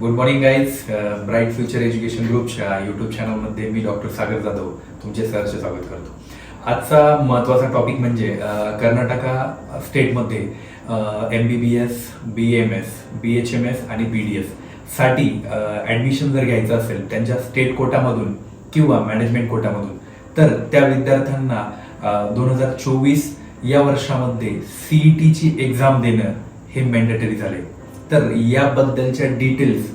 Good morning guys bright future education ग्रुपच्या YouTube चॅनलमध्ये मी डॉक्टर सागर जाधव तुमचे सरचे स्वागत करतो. आजचा महत्त्वाचा टॉपिक म्हणजे कर्नाटका स्टेटमध्ये M B B S B M S B H M S आणि बी डी एससाठी ॲडमिशन जर घ्यायचं असेल त्यांच्या स्टेट कोटामधून किंवा मॅनेजमेंट कोटामधून तर त्या विद्यार्थ्यांना दोन हजार चोवीस या वर्षामध्ये सीई टीची एक्झाम देणं हे मॅन्डेटरी झाले तर याबद्दलच्या डिटेल्स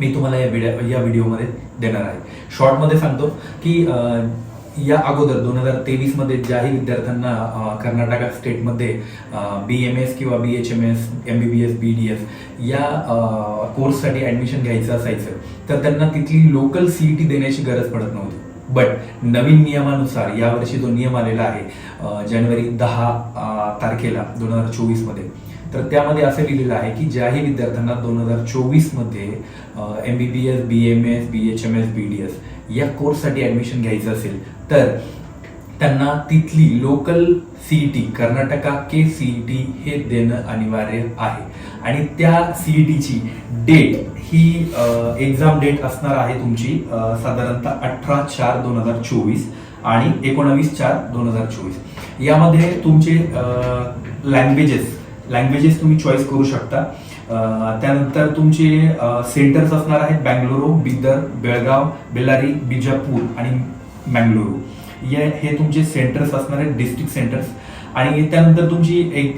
मी तुम्हाला या व्हिडिओ या व्हिडिओमध्ये देणार आहे. शॉर्टमध्ये सांगतो की या अगोदर दोन हजार तेवीसमध्ये ज्याही विद्यार्थ्यांना कर्नाटका स्टेटमध्ये बी एम एस किंवा B H M S M B B S B D S या कोर्ससाठी ॲडमिशन घ्यायचं असायचं तर त्यांना तिथली लोकल सी ई टी देण्याची गरज पडत नव्हती. बट नवीन नियमानुसार यावर्षी जो नियम आलेला आहे जानेवारी दहा तारखेला दोन हजार चोवीसमध्ये तर त्यामध्ये असं लिहिलेलं आहे की ज्याही विद्यार्थ्यांना दोन हजार चोवीसमध्ये M B B S B M S B H M S B D S या कोर्ससाठी ॲडमिशन घ्यायचं असेल तर त्यांना तिथली local C E T Karnataka K C E T हे देणं अनिवार्य आहे. आणि त्या सी ई टीची डेट ही एक्झाम डेट असणार आहे तुमची साधारणतः अठरा चार दोन हजार चोवीस आणि एकोणावीस चार दोन हजार चोवीस. यामध्ये तुमचे लँग्वेजेस लँग्वेजेस तुम्ही चॉईस करू शकता. त्यानंतर तुमचे सेंटर्स असणार आहेत बँगलोरू बिदर बेळगाव बेल्लारी बिजापूर आणि मँगलोरू. या हे तुमचे सेंटर्स असणार आहेत डिस्ट्रिक्ट सेंटर्स आणि त्यानंतर तुमची एक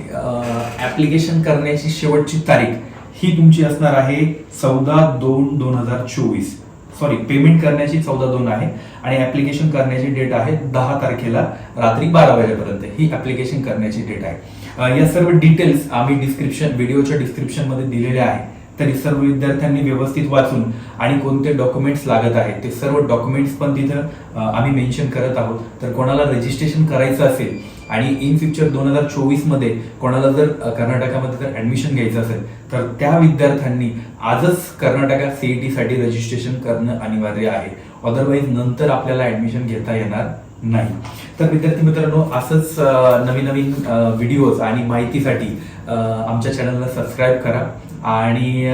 ऍप्लिकेशन करण्याची शेवटची तारीख ही तुमची असणार आहे चौदा दोन दोन हजार चोवीस. सॉरी पेमेंट करण्याची चौदा दोन आहे आणि ऍप्लिकेशन करण्याची डेट आहे दहा तारखेला रात्री बारा वाजेपर्यंत. ही ऍप्लिकेशन करण्याची डेट आहे. या सर्व डिटेल्स आम्ही डिस्क्रिप्शन व्हिडिओच्या डिस्क्रिप्शनमध्ये दिलेल्या दिलेले आहे तरी सर्व विद्यार्थ्यांनी व्यवस्थित वाचून आणि कोणते डॉक्युमेंट्स लागत आहेत ते सर्व डॉक्युमेंट्स पण तिथं आम्ही मेन्शन करत आहोत. तर कोणाला रजिस्ट्रेशन करायचं असेल आणि इन फ्युचर दोन हजार चोवीसमध्ये कोणाला जर कर्नाटकामध्ये जर ऍडमिशन घ्यायचं असेल तर त्या विद्यार्थ्यांनी आजच कर्नाटका सीईटी साठी रजिस्ट्रेशन करणं अनिवार्य आहे. अदरवाईज नंतर आपल्याला ऍडमिशन घेता येणार नाही. तर विद्यार्थी मित्रांनो असंच नवीन नवीन व्हिडिओज आणि माहितीसाठी आमच्या चॅनलला सबस्क्राईब करा. आणि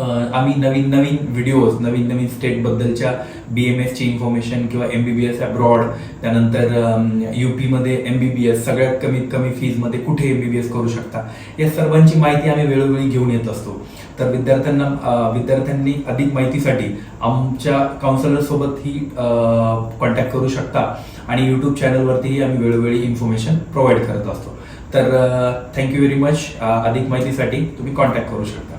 आम्ही नवीन नवीन व्हिडिओज नवीन नवीन स्टेटबद्दलच्या बी एम एसची इन्फॉर्मेशन किंवा M B B S abroad त्यानंतर यू पीमध्ये एम बी बी एस सगळ्यात कमीत कमी फीजमध्ये कुठे एम बी बी एस करू शकता? या सर्वांची माहिती आम्ही वेळोवेळी घेऊन येत असतो. तर विद्यार्थ्यांना विद्यार्थ्यांनी अधिक माहितीसाठी आमच्या काउन्सलरसोबतही कॉन्टॅक्ट करू शकता. आणि यूट्यूब चॅनलवरतीही आम्ही वेळोवेळी इन्फॉर्मेशन प्रोव्हाइड करत असतो. तर थँक्यू व्हेरी मच अधिक माहितीसाठी तुम्ही कॉन्टॅक्ट करू शकता.